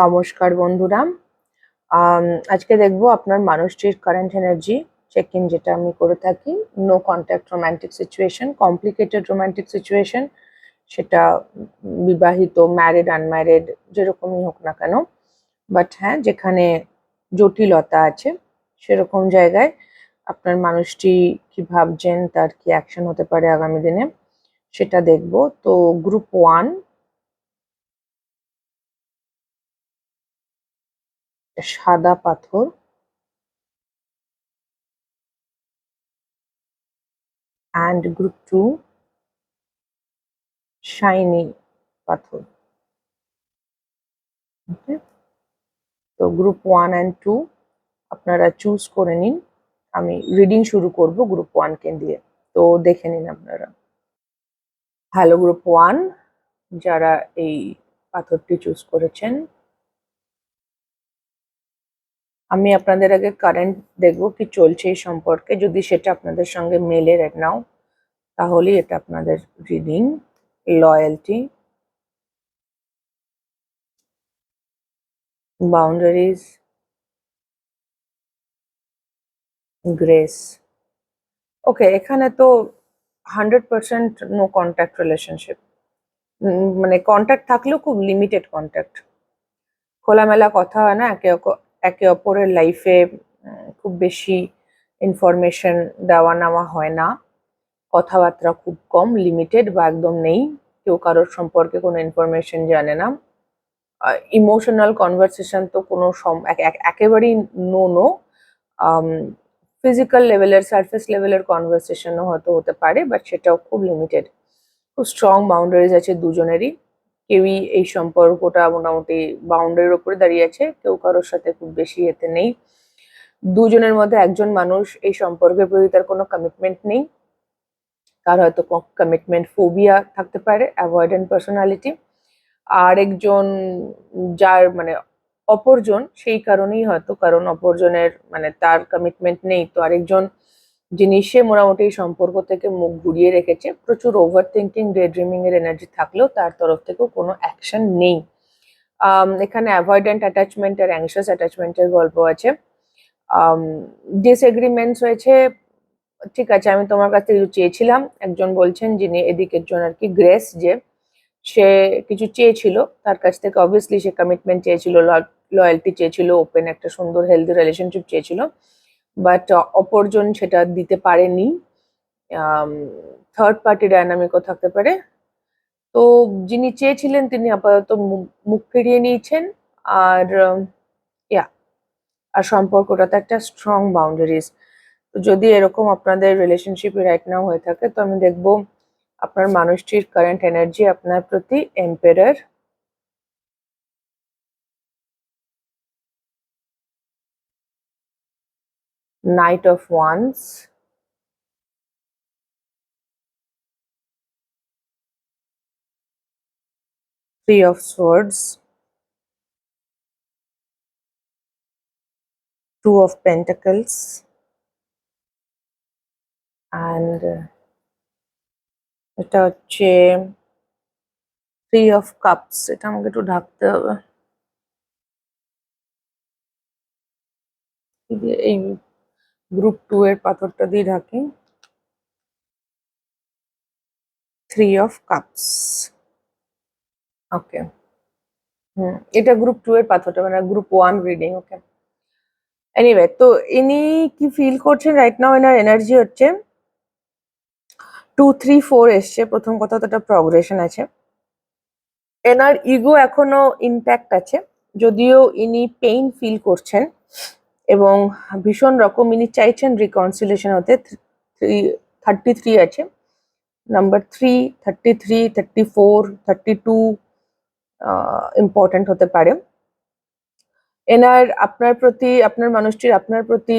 নমস্কার বন্ধুরা। আজকে দেখব আপনার মানুষটির কারেন্ট এনার্জি চেক ইন যেটা আমি করে থাকি no contact romantic situation complicated romantic situation সেটা বিবাহিত ম্যারিড আনম্যারিড যেরকমই হোক না কেন। বাট হ্যাঁ যেখানে জটিলতা আছে, সেরকম জায়গায় আপনার মানুষটি কি ভাবছেন, তার কি অ্যাকশন হতে পারে আগামী দিনে, সেটা দেখব। তো গ্রুপ ওয়ান সাদা পাথর। And group 2 shiny পাথর? তো গ্রুপ ওয়ান অ্যান্ড টু আপনারা চুজ করে নিন। আমি রিডিং শুরু করব গ্রুপ ওয়ানকে দিয়ে। তো দেখে নিন আপনারা। হ্যালো গ্রুপ ওয়ান যারা এই পাথরটি চুজ করেছেন আমি আপনাদের আগে কারেন্ট দেখব কি চলছে এই সম্পর্কে। যদি সেটা আপনাদের সঙ্গে মেলে নাও তাহলেই এটা আপনাদের reading loyalty boundaries grace okay এখানে তো hundred percent no contact relationship মানে কন্ট্যাক্ট থাকলেও খুব লিমিটেড কন্ট্যাক্ট খোলামেলা কথা হয় না, একে একে অপরের লাইফে খুব বেশি ইনফরমেশন দেওয়া নেওয়া হয় না। কথাবার্তা খুব কম লিমিটেড বা একদম নেই। কেউ কারোর সম্পর্কে কোনো ইনফরমেশন জানে না। ইমোশনাল কনভারসেশন তো কোনো একেবারেই নো নো ফিজিক্যাল লেভেলের সারফেস লেভেলের কনভারসেশনও হয়তো হতে পারে বাট সেটাও খুব লিমিটেড খুব স্ট্রং বাউন্ডারিজ আছে দুজনেরই। কেউই এই সম্পর্কটা মোটামুটি বাউন্ডারির ওপরে দাঁড়িয়ে আছে। কেউ কারোর সাথে খুব বেশি এতে নেই। দুজনের মধ্যে একজন মানুষ এই সম্পর্কের প্রতি তার কোনো কমিটমেন্ট নেই। তার হয়তো কমিটমেন্ট ফোবিয়া থাকতে পারে অ্যাভয়েডেন্ট পার্সোনালিটি আর একজন যার মানে অপরজন সেই কারণেই হয়তো কারণ অপরজনের মানে তার কমিটমেন্ট নেই। তো আরেকজন যিনি সে মোটামুটি সম্পর্ক থেকে মুখ ঘুরিয়ে রেখেছে। প্রচুর ওভার থিঙ্কিং ডে ড্রিমিং এর এনার্জি থাকলেও তার তরফ থেকেও কোনো অ্যাকশন নেই। এখানে অ্যাভয়েডেন্ট অ্যাটাচমেন্ট আর অ্যাংশাস অ্যাটাচমেন্টের গল্প আছে। ডিসএগ্রিমেন্টস হয়েছে। ঠিক আছে, আমি তোমার কাছ থেকে চেয়েছিলাম। একজন বলছেন যিনি এদিকের জন আর কি, গ্রেস যে, সে কিছু চেয়েছিল। তার কাছ থেকে অবভিয়াসলি সে কমিটমেন্ট চেয়েছিল লয়্যালটি চেয়েছিল ওপেন একটা সুন্দর হেলদি রিলেশনশিপ চেয়েছিল। বাট অপরজন সেটা দিতে পারেনি। থার্ড পার্টি ডায়নামিকও থাকতে পারে। তো যিনি চেয়েছিলেন তিনি আপাতত মুখ ফিরিয়ে নিয়েছেন। আর ইয়া আর সম্পর্কটাতে একটা স্ট্রং বাউন্ডারিজ তো যদি এরকম আপনাদের রিলেশনশিপে রাইট নাও হয়ে থাকে, তো আমি দেখব আপনার মানুষটির কারেন্ট এনার্জি আপনার প্রতি emperor knight of wands three of swords two of pentacles and এটা হচ্ছে থ্রি অফ কাপস এটা আমাকে একটু ঢাকতে হবে। কি দিয়ে এই গ্রুপ টু এর পাথরটা দিয়ে ঢাকি। Three of cups okay hmm, এটা গ্রুপ টু এর পাথরটা মানে group one reading okay anyway তো ইনি কি ফিল করছেন? রাইট নাও এনার এনার্জি হচ্ছে টু থ্রি ফোর এসছে। প্রথম কথা তো একটা প্রগ্রেশন আছে। এনার ইগো এখনও ইনট্যাক্ট আছে। যদিও ইনি পেইন ফিল করছেন। এবং ভীষণ রকম ইনি চাইছেন রিকনসিলেশন হতে। থ্রি থার্টি থ্রি আছে। Number three thirty three thirty four thirty two important হতে পারে। এনার, আপনার প্রতি, আপনার মানুষটির, আপনার প্রতি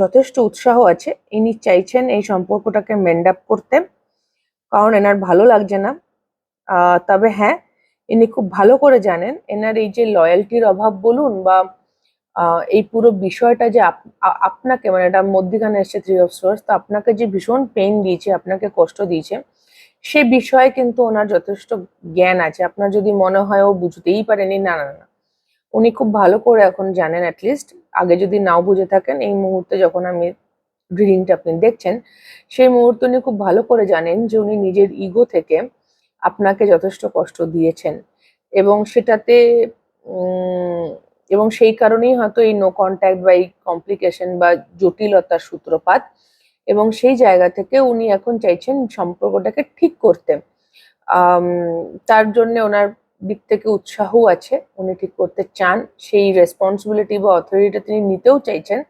যথেষ্ট উৎসাহ আছে। ইনি চাইছেন এই সম্পর্কটাকে মেন্ড আপ করতে। কারণ এনার ভালো লাগছে না। তবে হ্যাঁ ইনি খুব ভালো করে জানেন। এনার এই যে লয়্যালটির অভাব বলুন বা এই পুরো বিষয়টা যে আপ- আপনাকে মানে এটা মধ্যিখানে এসছে থ্রি অফ সোর্স তো আপনাকে যে ভীষণ পেন দিয়েছে, আপনাকে কষ্ট দিয়েছে, সে বিষয়ে কিন্তু ওনার যথেষ্ট জ্ঞান আছে। আপনার যদি মনে হয় ও বুঝতেই পারেনি, না না না উনি খুব ভালো করে এখন জানেন অ্যাটলিস্ট আগে যদি নাও বুঝে থাকেন, এই মুহূর্তে যখন আমি রিডিংটা আপনি দেখছেন, সেই মুহূর্তে উনি খুব ভালো করে জানেন যে উনি নিজের ইগো থেকে আপনাকে যথেষ্ট কষ্ট দিয়েছেন। এবং সেটাতে এবং সেই কারণেই হয়তো এই নো কন্ট্যাক্ট বা এই কমপ্লিকেশন বা জটিলতার সূত্রপাত এবং সেই জায়গা থেকে উনি এখন চাইছেন সম্পর্কটাকে ঠিক করতে। তার জন্য ওনার দিক থেকে উৎসাহ আছে, উনি ঠিক করতে চান। সেই রেসপন্সিবিলিটি বা অথরিটিটা তিনি নিতেও চাইছেন।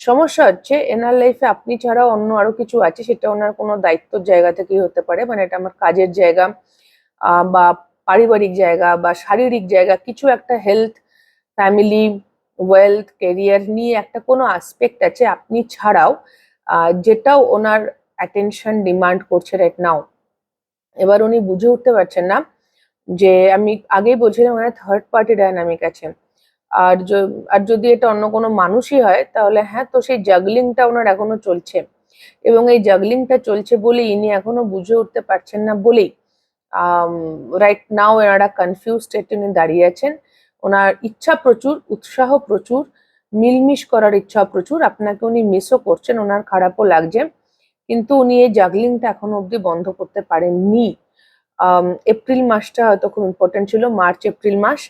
সমস্যা হচ্ছে, এনার লাইফে আপনি ছাড়া অন্য আরও কিছু আছে, সেটা ওনার কোনো দায়িত্বর জায়গা থেকেই হতে পারে। মানে এটা আমার কাজের জায়গা বা পারিবারিক জায়গা বা শারীরিক জায়গা, কিছু একটা হেলথ ফ্যামিলি ওয়েলথ কেরিয়ার নিয়ে একটা কোনো আসপেক্ট আছে আপনি ছাড়াও যেটাও ওনার অ্যাটেনশন ডিমান্ড করছে রাইট নাও এবার উনি বুঝে উঠতে পারছেন না যে আমি আগেই বলছিলাম ওনার থার্ড পার্টি ডায়নামিক আছে। আর আর যদি এটা অন্য কোনো মানুষই হয়, তাহলে হ্যাঁ তো সেই জাগলিংটা ওনার এখনও চলছে। এবং এই জাগলিংটা চলছে বলে ইনি এখনও বুঝে উঠতে পারছেন না বলেই রাইট নাও এনারা কনফিউজ স্টেটে উনি দাঁড়িয়ে আছেন। ওনার ইচ্ছা প্রচুর, উৎসাহ প্রচুর, মিলমিশ করার ইচ্ছা প্রচুর। আপনাকে উনি মিসও করছেন, ওনার খারাপও লাগছে। কিন্তু উনি এই জাগলিংটা এখনও অবধি বন্ধ করতে পারেননি। এপ্রিল মাসটা হয়তো খুব ইম্পর্টেন্ট ছিল, মার্চ, এপ্রিল মাস।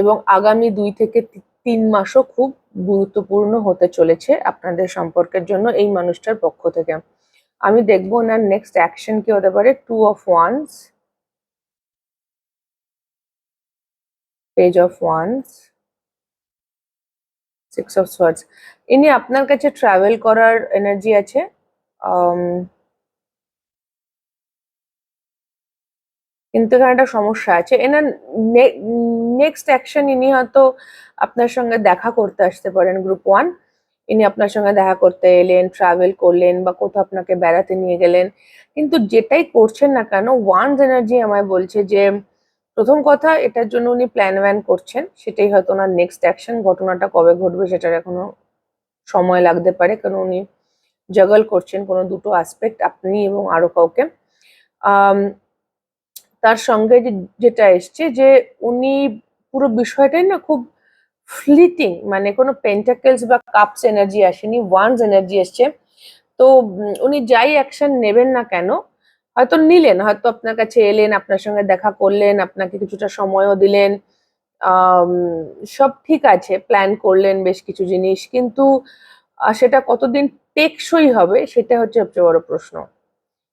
এবং আগামী দুই থেকে তিন মাসও খুব গুরুত্বপূর্ণ হতে চলেছে আপনাদের সম্পর্কের জন্য এই মানুষটার পক্ষ থেকে। আমি দেখব ওনার নেক্সট অ্যাকশন কি হতে পারে two of wands page of wands six of swords ইনি আপনার কাছে ট্রাভেল করার এনার্জি আছে? কিন্তু এখানে একটা সমস্যা আছে। এনার নেক্সট অ্যাকশন ইনি হয়তো আপনার সঙ্গে দেখা করতে আসতে পারেন গ্রুপ ওয়ান ইনি আপনার সঙ্গে দেখা করতে এলেন ট্রাভেল করলেন বা কোথাও আপনাকে বেড়াতে নিয়ে গেলেন। কিন্তু যেটাই করছেন না কেন ওয়ানস এনার্জি আমায় বলছে যে প্রথম কথা, এটার জন্য উনি প্ল্যান ওয়ান করছেন। সেটাই হয়তো ওনার নেক্সট অ্যাকশন ঘটনাটা কবে ঘটবে সেটার এখনও সময় লাগতে পারে। কারণ উনি জাগল করছেন কোনো দুটো আসপেক্ট আপনি এবং আরও কাউকে। তার সঙ্গে যেটা এসছে যে, উনি পুরো বিষয়টাই না খুব ফ্লিটিং মানে কোনো পেন্টাকেলস বা কাপস এনার্জি আসেনি ওয়ান্স এনার্জি এসছে। তো উনি যাই অ্যাকশন নেবেন না কেন হয়তো নিলেন, হয়তো আপনার কাছে এলেন, আপনার সঙ্গে দেখা করলেন, আপনাকে কিছুটা সময়ও দিলেন সব ঠিক আছে প্ল্যান করলেন বেশ কিছু জিনিস, কিন্তু সেটা কতদিন টেকসই হবে সেটা হচ্ছে সবচেয়ে বড় প্রশ্ন।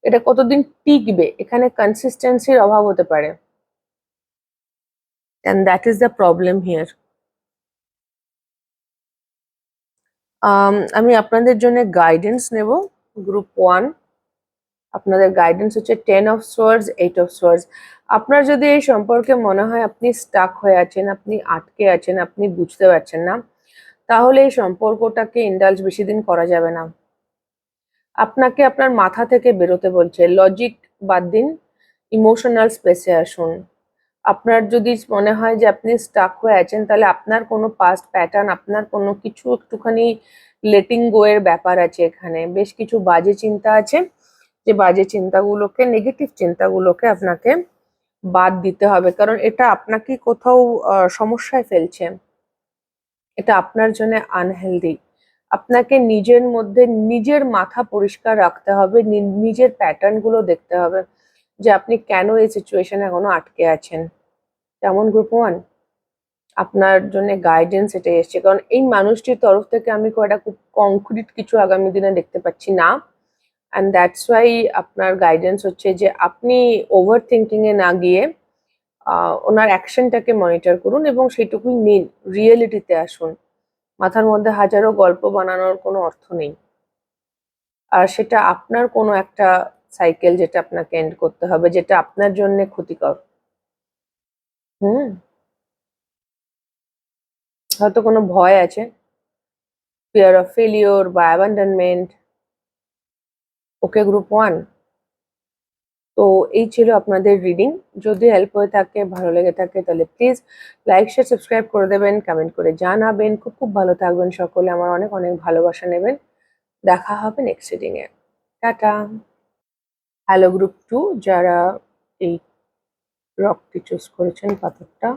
এটা কতদিন টিকবে? এখানে কনসিস্টেন্সির অভাব হতে পারে। And that is the problem here আমি আপনাদের জন্য গাইডেন্স নেব গ্রুপ ওয়ান আপনাদের গাইডেন্স হচ্ছে ten of swords eight of swords আপনার যদি এই সম্পর্কে মনে হয় আপনি স্টাক হয়ে আছেন, আপনি আটকে আছেন, আপনি বুঝতে পারছেন না, তাহলে এই সম্পর্কটাকে ইন্ডালজ বেশি দিন করা যাবে না। আপনাকে আপনার মাথা থেকে বেরোতে বলছে লজিক বাদ দিন ইমোশনাল স্পেসে আসুন। আপনার যদি মনে হয় যে আপনি স্টাক হয়ে আছেন, তাহলে আপনার কোনো পাস্ট প্যাটার্ন আপনার কোনো কিছু একটুখানি লেটিং গো এর ব্যাপার আছে এখানে। বেশ কিছু বাজে চিন্তা আছে। যে বাজে চিন্তাগুলোকে নেগেটিভ চিন্তাগুলোকে আপনাকে বাদ দিতে হবে। কারণ এটা আপনাকে কোথাও সমস্যায় ফেলছে। এটা আপনার জন্য আনহেলদি আপনাকে নিজের মধ্যে নিজের মাথা পরিষ্কার রাখতে হবে নিজের প্যাটার্নগুলো দেখতে হবে যে আপনি কেন এই সিচুয়েশনে এখনও আটকে আছেন। তেমন গ্রুপ ওয়ান আপনার জন্য গাইডেন্স এটাই এসছে। কারণ এই মানুষটির তরফ থেকে আমি একটা খুব কংক্রিট কিছু আগামী দিনে দেখতে পাচ্ছি। না অ্যান্ড দ্যাটস ওয়াই আপনার গাইডেন্স হচ্ছে যে আপনি ওভার থিঙ্কিংয়ে না গিয়ে ওনার অ্যাকশনটাকে মনিটর করুন এবং সেটুকুই নিন রিয়েলিটিতে আসুন। মাথার মধ্যে হাজারো গল্প বানানোর কোনো অর্থ নেই। আর সেটা আপনার কোনো একটা সাইকেল যেটা আপনাকে এন্ড করতে হবে, যেটা আপনার জন্য ক্ষতিকর। হুম? হয়তো কোনো ভয় আছে। ফিয়ার অফ ফেলিওর বা অ্যাবান্ডনমেন্ট ওকে গ্রুপ ওয়ান তো এই ছিল আপনাদের রিডিং যদি হেল্প হয়ে থাকে, ভালো লেগে থাকে, তাহলে প্লিজ লাইক শেয়ার সাবস্ক্রাইব করে দেবেন কমেন্ট করে জানাবেন। খুব খুব ভালো থাকবেন সকলে। আমার অনেক অনেক ভালোবাসা নেবেন। দেখা হবে নেক্সট রিডিংয়ে টাটা। হ্যালো গ্রুপ টু যারা এই রকটি চুজ করেছেন পাথরটা,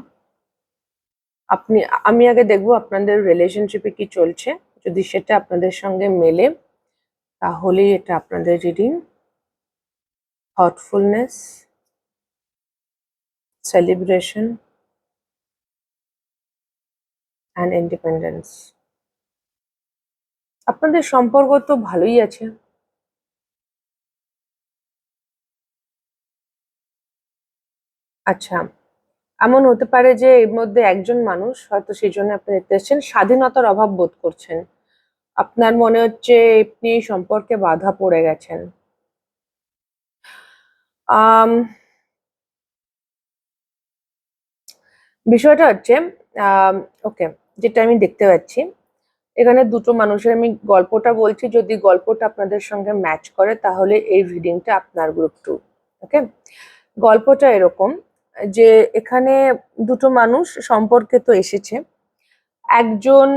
আপনি, আমি আগে দেখব আপনাদের রিলেশনশিপে কি চলছে। যদি সেটা আপনাদের সঙ্গে মেলে তাহলেই এটা আপনাদের reading thoughtfulness celebration and independence আপনাদের সম্পর্ক তো ভালোই আছে। আচ্ছা এমন হতে পারে যে এর মধ্যে একজন মানুষ হয়তো সেই জন্য আপনি দেখতে এসেছেন, স্বাধীনতার অভাব বোধ করছেন। আপনার মনে হচ্ছে আপনি সম্পর্কে বাধা পড়ে গেছেন? বিষয়টা হচ্ছে ওকে, যেটা আমি দেখতে পাচ্ছি, এখানে দুটো মানুষের, আমি গল্পটা বলছি, যদি গল্পটা আপনাদের সঙ্গে ম্যাচ করে, তাহলে এই রিডিংটা আপনার গ্রুপ টু ওকে? গল্পটা এরকম যে এখানে দুটো মানুষ সম্পর্কে তো এসেছে একজন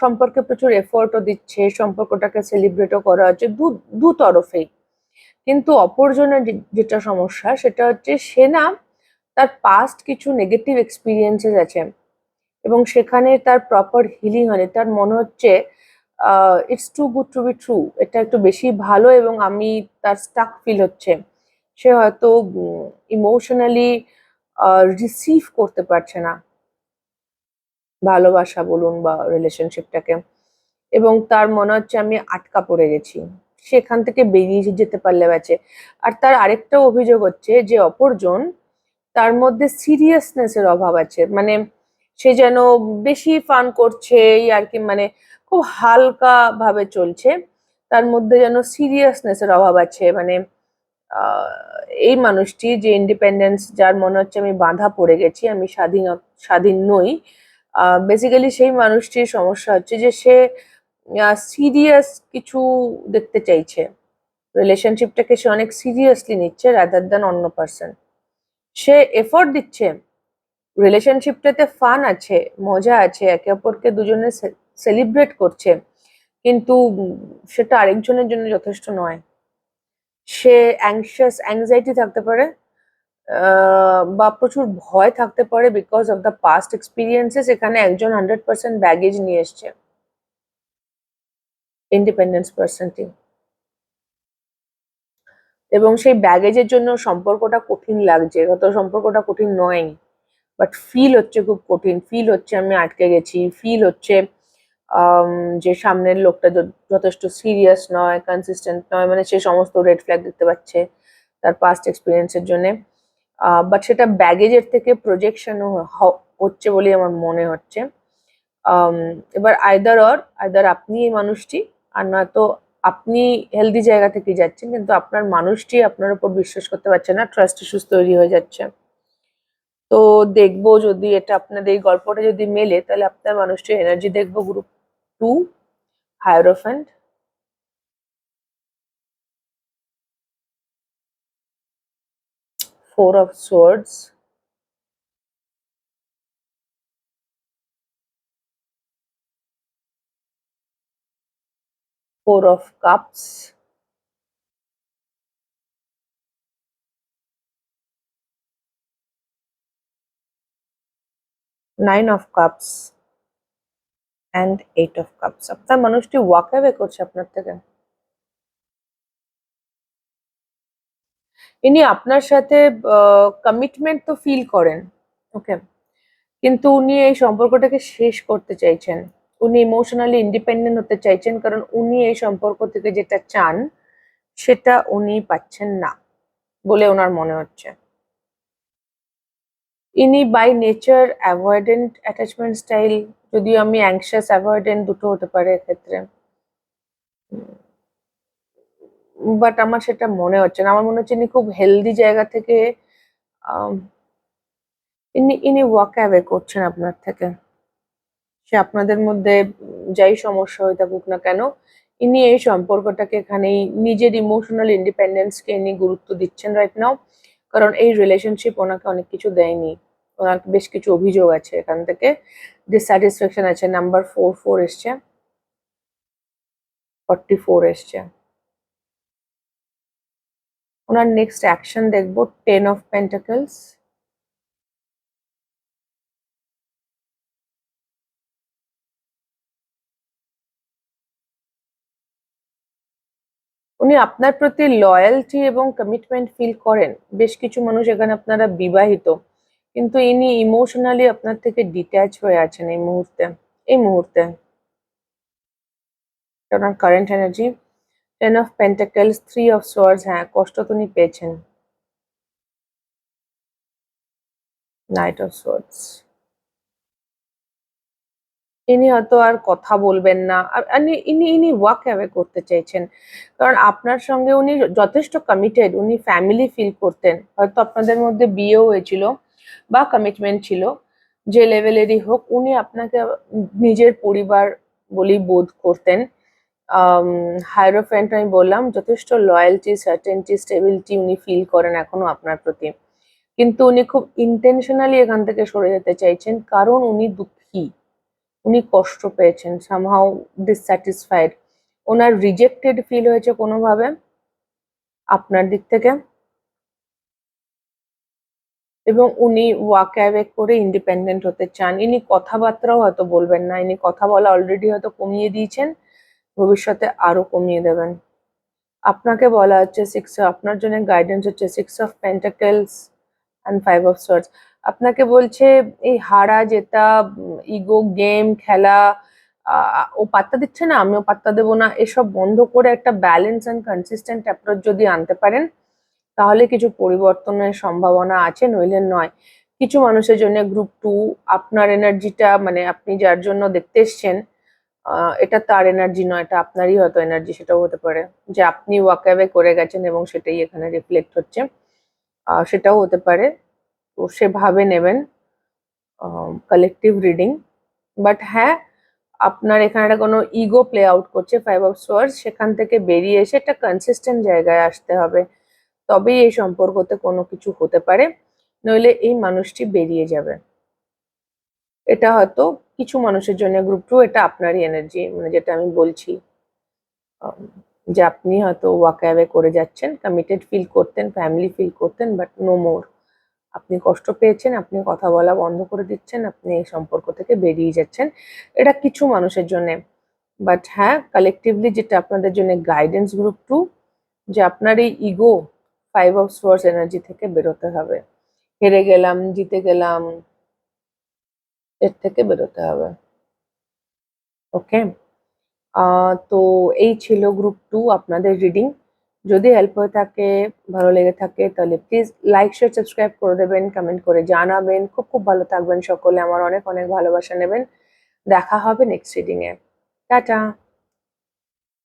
সম্পর্কে প্রচুর এফোর্টও দিচ্ছে, সম্পর্কটাকে সেলিব্রেটও করা হচ্ছে দু দু তরফেই। কিন্তু অপরজনের যেটা সমস্যা সেটা হচ্ছে সে না তার পাস্ট কিছু নেগেটিভ এক্সপিরিয়েন্সেস আছে এবং সেখানে তার প্রপার হিলিং হয়নি। তার মনে হচ্ছে it's too good to be true এটা একটু বেশি ভালো এবং আমি তার স্টাক ফিল হচ্ছে। সে হয়তো ইমোশনালি রিসিভ করতে পারছে না। ভালোবাসা বলুন বা রিলেশনশিপটাকে এবং তার মনে হচ্ছে আমি আটকা পড়ে গেছি। সেখান থেকে বেরিয়ে যেতে পারলে বাঁচে আর তার আরেকটা অভিযোগ হচ্ছে যে, অপরজন তার মধ্যে সিরিয়াসনেসের অভাব আছে। মানে সে যেন বেশি ফান করছে আর কি মানে খুব হালকা ভাবে চলছে। তার মধ্যে যেন সিরিয়াসনেসের অভাব আছে। মানে এই মানুষটি যে ইন্ডিপেন্ডেন্স যার মনে হচ্ছে আমি বাঁধা পড়ে গেছি, আমি স্বাধীন স্বাধীন নই বেসিক্যালি সেই মানুষটির সমস্যা হচ্ছে যে সে সিরিয়াস কিছু দেখতে চাইছে। রিলেশনশিপটাকে সে অনেক সিরিয়াসলি নিচ্ছে রাদার দ্যান অন্য পার্সন সে এফোর্ট দিচ্ছে। রিলেশনশিপটাতে ফান আছে, মজা আছে, একে অপরকে দুজনে সেলিব্রেট করছে। কিন্তু সেটা আরেকজনের জন্য যথেষ্ট নয়। সে অ্যাংশাস অ্যাংজাইটি থাকতে পারে। বা প্রচুর ভয় থাকতে পারে because of the past experiences এখানে একজন হান্ড্রেড পার্সেন্ট ব্যাগেজ নিয়ে এসছে। ইন্ডিপেন্ডেন্স পার্সনটি এবং সেই ব্যাগেজের জন্য সম্পর্কটা কঠিন লাগছে। হয়তো সম্পর্কটা কঠিন নয়। বাট ফিল হচ্ছে খুব কঠিন। ফিল হচ্ছে আমি আটকে গেছি। ফিল হচ্ছে যে সামনের লোকটা যথেষ্ট সিরিয়াস নয় কনসিস্টেন্ট নয় মানে সে সমস্ত রেড ফ্ল্যাগ দেখতে পাচ্ছে তার পাস্ট এক্সপিরিয়েন্সের জন্যে। বাট সেটা ব্যাগেজের থেকে প্রজেকশন হচ্ছে বলে আমার মনে হচ্ছে। এবার আইদার অর আয়দার আপনি এই মানুষটি, আর নয়তো আপনি হেলদি জায়গা থেকে যাচ্ছেন, কিন্তু আপনার মানুষটি আপনার উপর বিশ্বাস করতে পারছে না ট্রাস্ট ইস্যুস তৈরি হয়ে যাচ্ছে। তো দেখব যদি এটা আপনাদের এই গল্পটা যদি মেলে, তাহলে আপনার মানুষটির এনার্জি দেখব group two hierophant four of swords four of cups nine of cups and eight of cups আপনার মানুষটি ওয়াক অ্যাওয়ে করছে আপনার থেকে ইনি আপনার সাথে কমিটমেন্ট তো ফিল করেন ওকে কিন্তু উনি এই সম্পর্কটাকে শেষ করতে চাইছেন। উনি ইমোশনালি ইন্ডিপেন্ডেন্ট হতে চাইছেন কারণ উনি এই সম্পর্ক থেকে যেটা চান, সেটা উনি পাচ্ছেন না বলে ওনার মনে হচ্ছে। ইনি by nature avoidant attachment style যদিও আমি অ্যাংশাস অ্যাভয়েডেন্ট দুটো হতে পারে এক্ষেত্রে। বাট আমার সেটা মনে হচ্ছে না। আমার মনে হচ্ছে ইনি খুব হেলদি জায়গা থেকে ইনি ইনি ওয়াক অ্যাওয়ে করছেন আপনার থেকে। সে আপনাদের মধ্যে যাই সমস্যা হয়ে থাকুক না কেন, ইনি এই সম্পর্কটাকে এখানেই নিজের ইমোশনাল ইন্ডিপেন্ডেন্সকে ইনি গুরুত্ব দিচ্ছেন রাইট নাও কারণ এই রিলেশনশিপ ওনাকে অনেক কিছু দেয়নি। ওনার বেশ কিছু অভিযোগ আছে এখান থেকে। ডিসস্যাটিসফ্যাকশন আছে নাম্বার ফোর ফোর এসছে। ফর্টি ফোর এসছে। ওনার নেক্সট অ্যাকশন দেখব টেন অফ পেন্টাকেলস উনি আপনার প্রতি লয়্যালটি এবং কমিটমেন্ট ফিল করেন। বেশ কিছু মানুষ এখানে আপনারা বিবাহিত, কিন্তু ইনি ইমোশনালি আপনার থেকে ডিট্যাচ হয়ে আছেন এই মুহূর্তে এই মুহূর্তে। ওনার current energy ten of pentacles three of swords হ্যাঁ কষ্ট তো উনি পেয়েছেন। নাইট অফ সোয়ার্স ইনি হয়তো আর কথা বলবেন না। ইনি ইনি ওয়াক অ্যাওয়ে করতে চাইছেন। কারণ আপনার সঙ্গে উনি যথেষ্ট কমিটেড উনি ফ্যামিলি ফিল করতেন। হয়তো আপনাদের মধ্যে বিয়েও হয়েছিল বা কমিটমেন্ট ছিল, যে লেভেলেরই হোক, উনি আপনাকে নিজের পরিবার বলেই বোধ করতেন। হাইরোফ্যান্ট আমি বললাম, যথেষ্ট লয়্যালটি সার্টেনটি স্টেবিলিটি উনি ফিল করেন এখনও আপনার প্রতি। কিন্তু উনি খুব ইন্টেনশনালি এখান থেকে সরে যেতে চাইছেন, কারণ উনি দুঃখী। উনি কষ্ট পেয়েছেন সামহাও ডিসস্যাটিসফাইড ওনার রিজেক্টেড ফিল হয়েছে কোনোভাবে? আপনার দিক থেকে? এবং উনি ওয়াক অ্যাওয়ে করে ইন্ডিপেন্ডেন্ট হতে চান। ইনি কথাবার্তাও হয়তো বলবেন না, ইনি কথা বলা অলরেডি হয়তো কমিয়ে দিয়েছেন। ভবিষ্যতে আরও কমিয়ে দেবেন। আপনাকে বলা হচ্ছে সিক্স আপনার জন্য গাইডেন্স হচ্ছে six of pentacles and five of swords আপনাকে বলছে, এই হারা, জেতা ইগো গেম খেলা ও পাত্তা দিচ্ছে না, আমিও পাত্তা দেবো না, এসব বন্ধ করে একটা ব্যালেন্স অ্যান্ড কনসিস্টেন্ট অ্যাপ্রোচ যদি আনতে পারেন, তাহলে কিছু পরিবর্তনের সম্ভাবনা আছে, নইলে নয়। কিছু মানুষের জন্য গ্রুপ টু আপনার এনার্জিটা মানে আপনি যার জন্য দেখতে এসছেন এটা তার এনার্জি নয়, এটা আপনারই হয়তো এনার্জি সেটাও হতে পারে। যে আপনি ওয়াকাবে করে গেছেন এবং সেটাই এখানে রিফ্লেক্ট হচ্ছে সেটাও হতে পারে। তো সেভাবে নেবেন কালেকটিভ রিডিং বাট হ্যাঁ আপনার এখানে একটা কোনো ইগো প্লে আউট করছে ফাইভ অফ সোয়ার্স সেখান থেকে বেরিয়ে এসে একটা কনসিস্টেন্ট জায়গায় আসতে হবে। তবেই এই সম্পর্কতে কোনো কিছু হতে পারে, নইলে এই মানুষটি বেরিয়ে যাবে। এটা হয়তো কিছু মানুষের জন্য গ্রুপ টু এটা আপনারই এনার্জি মানে যেটা আমি বলছি। যে আপনি হয়তো ওয়াক অ্যাওয়ে করে যাচ্ছেন কমিটেড ফিল করতেন ফ্যামিলি ফিল করতেন বাট নো মোর আপনি কষ্ট পেয়েছেন, আপনি কথা বলা বন্ধ করে দিচ্ছেন, আপনি এই সম্পর্ক থেকে বেরিয়ে যাচ্ছেন। এটা কিছু মানুষের জন্য। বাট হ্যাঁ কালেকটিভলি যেটা আপনাদের জন্য গাইডেন্স গ্রুপ টু যে আপনার এই ego five of swords energy থেকে বেরোতে হবে। হেরে গেলাম, জিতে গেলাম এর থেকে বেরোতে হবে। ওকে তো এই ছিল গ্রুপ টু আপনাদের রিডিং যদি হেল্প হয়ে থাকে, ভালো লেগে থাকে, তাহলে প্লিজ লাইক শেয়ার সাবস্ক্রাইব করে দেবেন কমেন্ট করে জানাবেন। খুব খুব ভালো থাকবেন সকলে। আমার অনেক অনেক ভালোবাসা নেবেন। দেখা হবে নেক্সট রিডিংয়ে টাটা!